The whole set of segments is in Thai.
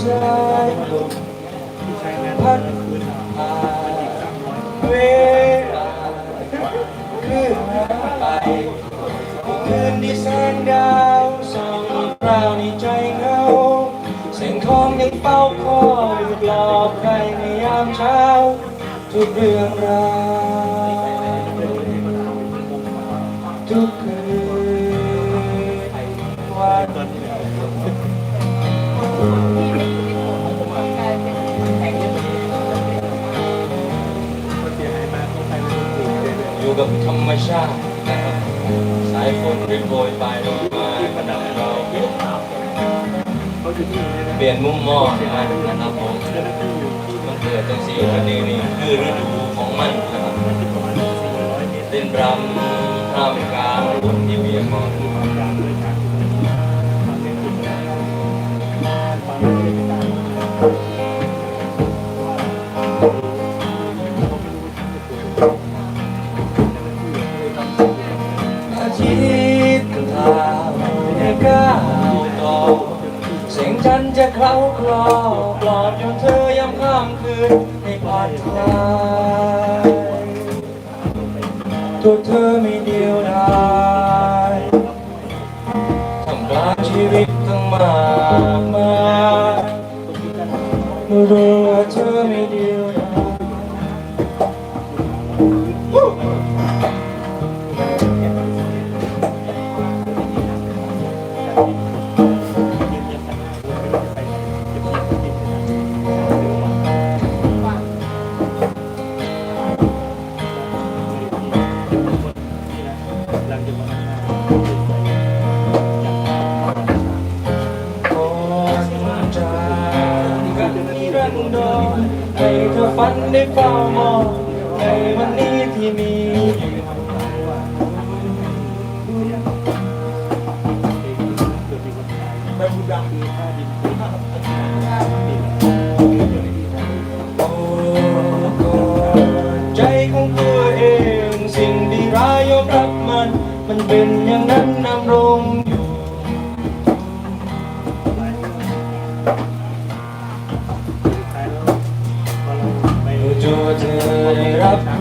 สามสี่หมื่นไม่ได้ที่านเวลาคืนหาไปคืนที่แสงดาวส่องพราในใจเหงาเสียงทองยังเฝ้าคอยปลอบใครในยามเช้า ทุกเรื่องราวทุกคืน กับธรรมชาตินะครับสายฝนรินโรยปลายลงมาประดับเราเขาอที่เปลี่ยนมุมมองนะครับผมมันเกิดจังสีวันนี้นี่คือฤดูของมันนะครับมันจะปราณสี่ร้อยเต้นรำท่ามกลางฝนที่เบียดมองจากเลยจางเส้นจุดแล้วบ ฉันจะเคล้าคลอปลอบจนเธอยามค่ำคืนให้ผ่อนคลายตัวเธอไม่เดียวดายทำกลางชีวิตทั้งมากมายเมื่อรู้ว่าเธอไม่เดียว ฝันได้เฝ้ามองในวันนี้ที่มีอยู่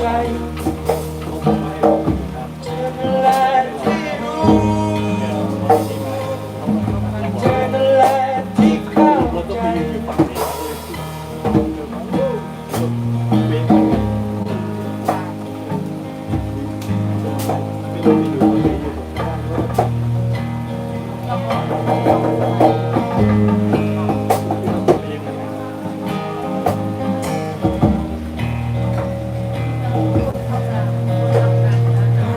i'm apologize.